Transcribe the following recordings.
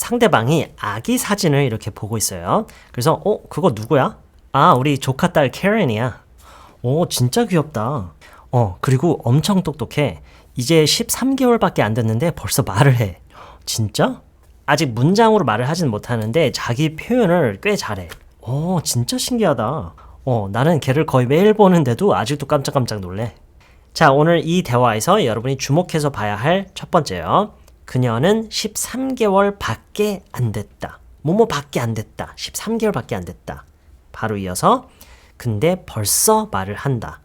상대방이 아기 사진을 이렇게 보고 있어요. 그래서 어 그거 누구야? 아 우리 조카 딸 캐런이야. 오 진짜 귀엽다. 어 그리고 엄청 똑똑해. 이제 13개월밖에 안 됐는데 벌써 말을 해. 진짜? 아직 문장으로 말을 하진 못하는데 자기 표현을 꽤 잘해. 오 진짜 신기하다. 어 나는 걔를 거의 매일 보는데도 아직도 깜짝깜짝 놀래. 자, 오늘 이 대화에서 여러분이 주목해서 봐야 할 첫 번째요. 그녀는 13개월 밖에 안 됐다. 뭐뭐 밖에 안 됐다. 13개월 밖에 안 됐다. 바로 이어서 근데 벌써 말을 한다.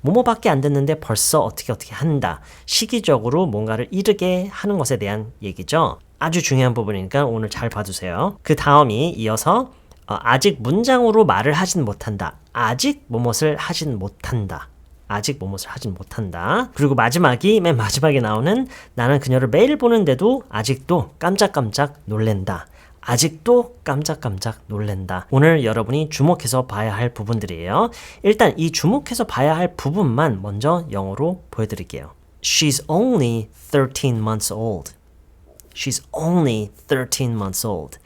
뭐뭐 밖에 안 됐는데 벌써 어떻게 어떻게 한다. 시기적으로 뭔가를 이르게 하는 것에 대한 얘기죠. 아주 중요한 부분이니까 오늘 잘 봐두세요. 그 다음이 이어서 어, 아직 문장으로 말을 하진 못한다. 아직 뭐뭇을 하진 못한다. 아직 뭐뭇을 하진 못한다. 그리고 마지막이 맨 마지막에 나오는 나는 그녀를 매일 보는데도 아직도 깜짝깜짝 놀랜다. 아직도 깜짝깜짝 놀랜다. 오늘 여러분이 주목해서 봐야 할 부분들이에요. 일단 이 주목해서 봐야 할 부분만 먼저 영어로 보여드릴게요. She's only 13 months old. She's only 13 months old.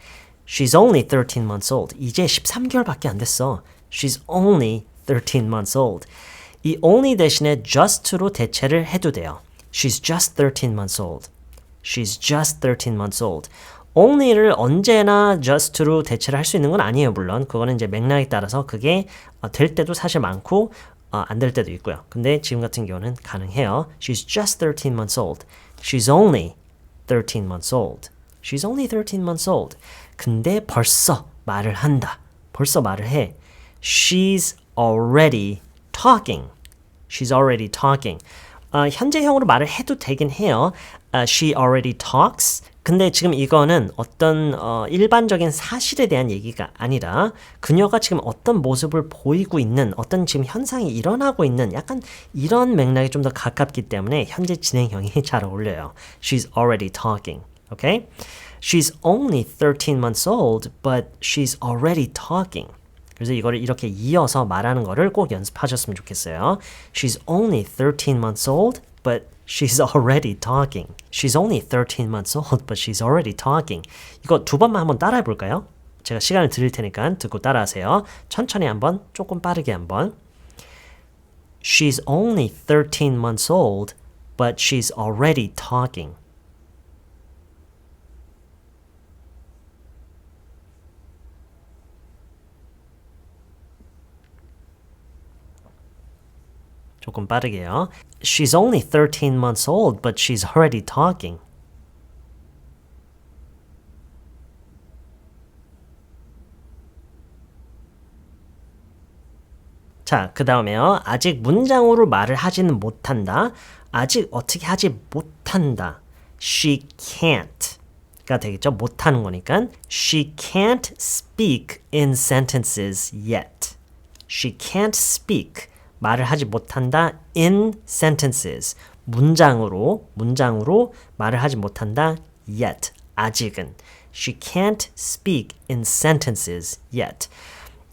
She's only 13 months old. 이제 13개월밖에 안 됐어. She's only 13 months old. 이 only 대신에 just로 대체를 해도 돼요. She's just 13 months old. She's just 13 months old. only를 언제나 just로 대체를 할 수 있는 건 아니에요, 물론. 그거는 이제 맥락에 따라서 그게 될 때도 사실 많고 안 될 때도 있고요. 근데 지금 같은 경우는 가능해요. She's just 13 months old. She's only 13 months old. She's only 13 months old. 근데 벌써 말을 한다. 벌써 말을 해. She's already talking. She's already talking. 어, 현재형으로 말을 해도 되긴 해요. Uh, she already talks. 근데 지금 이거는 어떤 어, 일반적인 사실에 대한 얘기가 아니라 그녀가 지금 어떤 모습을 보이고 있는 어떤 지금 현상이 일어나고 있는 약간 이런 맥락이 좀더 가깝기 때문에 현재 진행형이 잘 어울려요. She's already talking. Okay? She's only 13 months old, but she's already talking. 그래서 이거를 이렇게 이어서 말하는 거를 꼭 연습하셨으면 좋겠어요. She's only 13 months old, but she's already talking. She's only 13 months old, but she's already talking. 이거 두 번만 한번 따라해 볼까요? 제가 시간을 드릴 테니까 듣고 따라하세요. 천천히 한번, 조금 빠르게 한번. She's only 13 months old, but she's already talking. 조금 빠르게요. She's only 13 months old, but she's already talking. 자, 그 다음에요. 아직 문장으로 말을 하지는 못한다. 아직 어떻게 하지 못한다. She can't. 가 되겠죠. 못하는 거니까. She can't speak in sentences yet. She can't speak. 말을 하지 못한다 in sentences 문장으로 문장으로 말을 하지 못한다 yet 아직은 she can't speak in sentences yet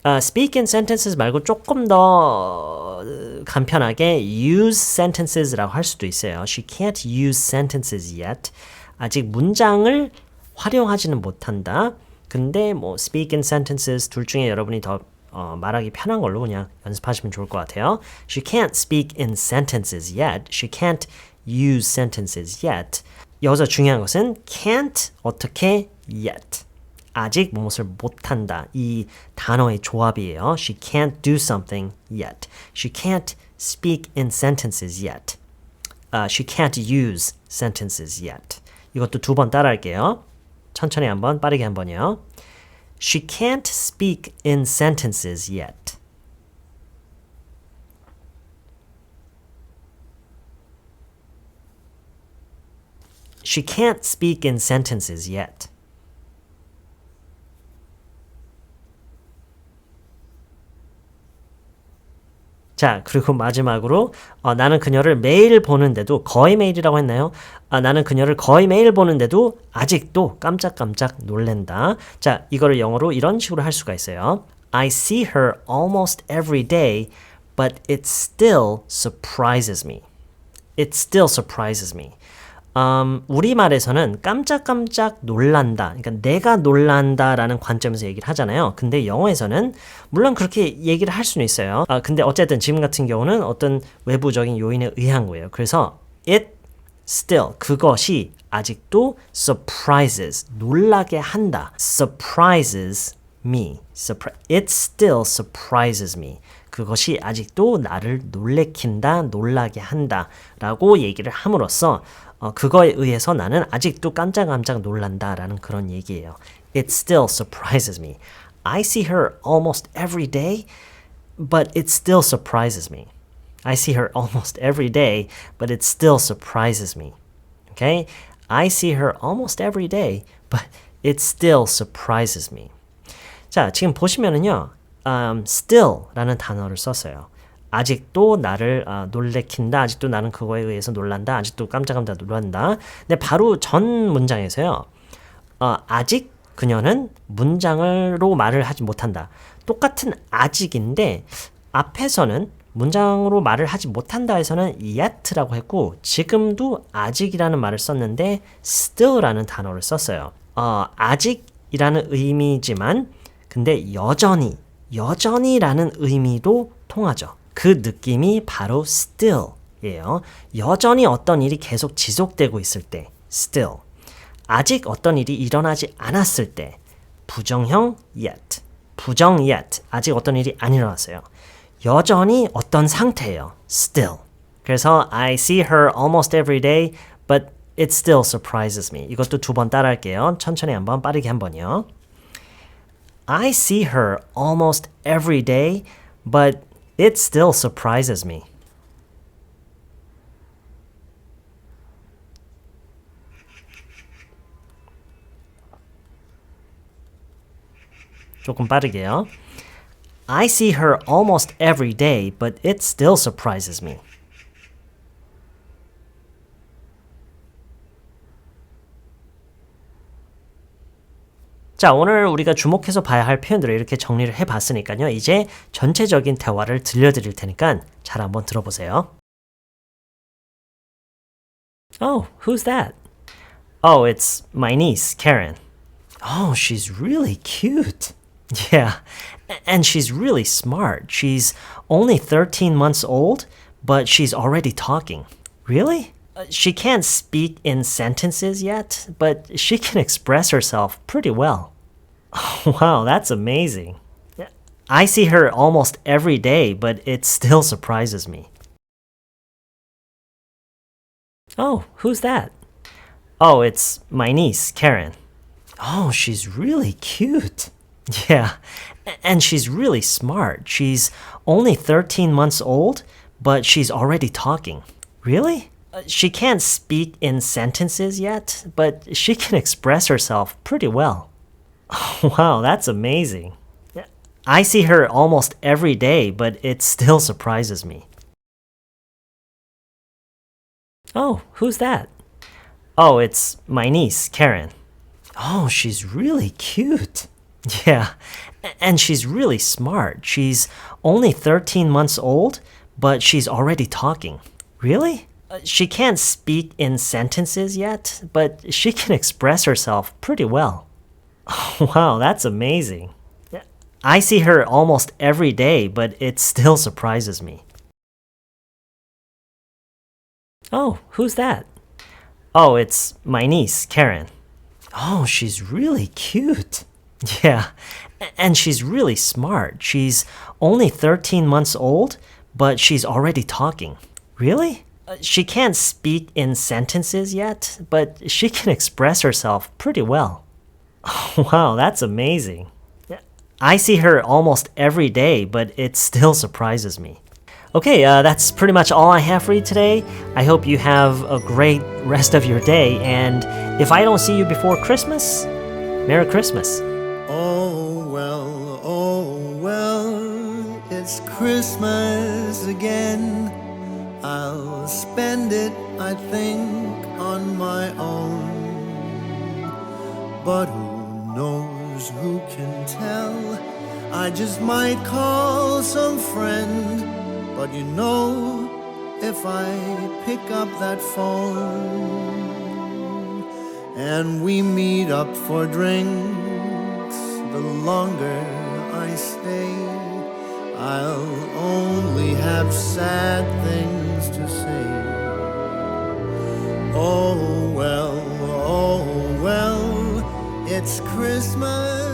uh, speak in sentences 말고 조금 더 간편하게 use sentences라고 할 수도 있어요 she can't use sentences yet 아직 문장을 활용하지는 못한다 근데 뭐 speak in sentences 둘 중에 여러분이 더 어, 말하기 편한 걸로 그냥 연습하시면 좋을 것 같아요. She can't speak in sentences yet. She can't use sentences yet. 여기서 중요한 것은 can't 어떻게 yet. 아직 무엇을 못한다. 이 단어의 조합이에요. She can't do something yet. She can't speak in sentences yet. Uh, she can't use sentences yet. 이것도 두 번 따라할게요. 천천히 한번, 빠르게 한번요. She can't speak in sentences yet. She can't speak in sentences yet. 자, 그리고 마지막으로 어, 나는 그녀를 매일 보는데도 거의 매일이라고 했나요? 아, 나는 그녀를 거의 매일 보는데도 아직도 깜짝깜짝 놀랜다. 자, 이거를 영어로 이런 식으로 할 수가 있어요. I see her almost every day, but it still surprises me. It still surprises me. 음, 우리말에서는 깜짝깜짝 놀란다. 그러니까 내가 놀란다라는 관점에서 얘기를 하잖아요. 근데 영어에서는 물론 그렇게 얘기를 할 수는 있어요. 아, 근데 어쨌든 지금 같은 경우는 어떤 외부적인 요인에 의한 거예요. 그래서 it still 그것이 아직도 surprises 놀라게 한다. surprises me. It still surprises me. 그것이 아직도 나를 놀래킨다, 놀라게 한다 라고 얘기를 함으로써 어, 그거에 의해서 나는 아직도 깜짝깜짝 놀란다 라는 그런 얘기예요. It still surprises me. I see her almost every day, but it still surprises me. I see her almost every day, but it still surprises me. Okay? I see her almost every day, but it still surprises me. 자, 지금 보시면은요, um, still라는 단어를 썼어요. 아직도 나를 아, 놀래킨다. 아직도 나는 그거에 의해서 놀란다. 아직도 깜짝깜짝 놀란다. 근데 바로 전 문장에서요. 어, 아직 그녀는 문장으로 말을 하지 못한다. 똑같은 아직인데 앞에서는 문장으로 말을 하지 못한다 에서는 yet라고 했고 지금도 아직이라는 말을 썼는데 still라는 단어를 썼어요. 어, 아직이라는 의미지만 근데 여전히 여전히라는 의미도 통하죠. 그 느낌이 바로 still이에요. 여전히 어떤 일이 계속 지속되고 있을 때 still. 아직 어떤 일이 일어나지 않았을 때 부정형 yet. 부정 yet. 아직 어떤 일이 안 일어났어요. 여전히 어떤 상태예요. still. 그래서 I see her almost every day, but it still surprises me. 이것도 두 번 따라할게요. 천천히 한번 빠르게 한 번요. I see her almost every day, but it still surprises me. 조금 빠르게요. I see her almost every day, but it still surprises me. 자, 오늘 우리가 주목해서 봐야 할 표현들을 이렇게 정리를 해 봤으니까요. 이제 전체적인 대화를 들려드릴 테니까 잘 한번 들어보세요. Oh, who's that? Oh, it's my niece, Karen. Oh, she's really cute. Yeah, and she's really smart. She's only 13 months old, but she's already talking. Really? She can't speak in sentences yet, but she can express herself pretty well. wow, that's amazing. I see her almost every day, but it still surprises me. Oh, who's that? Oh, it's my niece, Karen. Oh, she's really cute. Yeah, and she's really smart. She's only 13 months old, but she's already talking. Really? She can't speak in sentences yet, but she can express herself pretty well. wow, that's amazing. I see her almost every day, but it still surprises me. Oh, who's that? Oh, it's my niece, Karen. Oh, she's really cute. Yeah, and she's really smart. She's only 13 months old, but she's already talking. Really? Uh, She can't speak in sentences yet, but she can express herself pretty well. wow, that's amazing. I see her almost every day, but it still surprises me. Oh, who's that? Oh, it's my niece, Karen. Oh, she's really cute. Yeah, and she's really smart. She's only 13 months old, but she's already talking. Really? She can't speak in sentences yet, but she can express herself pretty well. wow, that's amazing. I see her almost every day, but it still surprises me. Okay, uh, that's pretty much all I have for you today. I hope you have a great rest of your day, and if I don't see you before Christmas, Merry Christmas. Oh well, oh well, it's Christmas again. I'll spend it, I think, on my own. But who knows, who can tell? I just might call some friend, but you know, if I pick up that phone and we meet up for drinks. The longer I stay, I'll only have sad things to say. Oh well, oh well, it's Christmas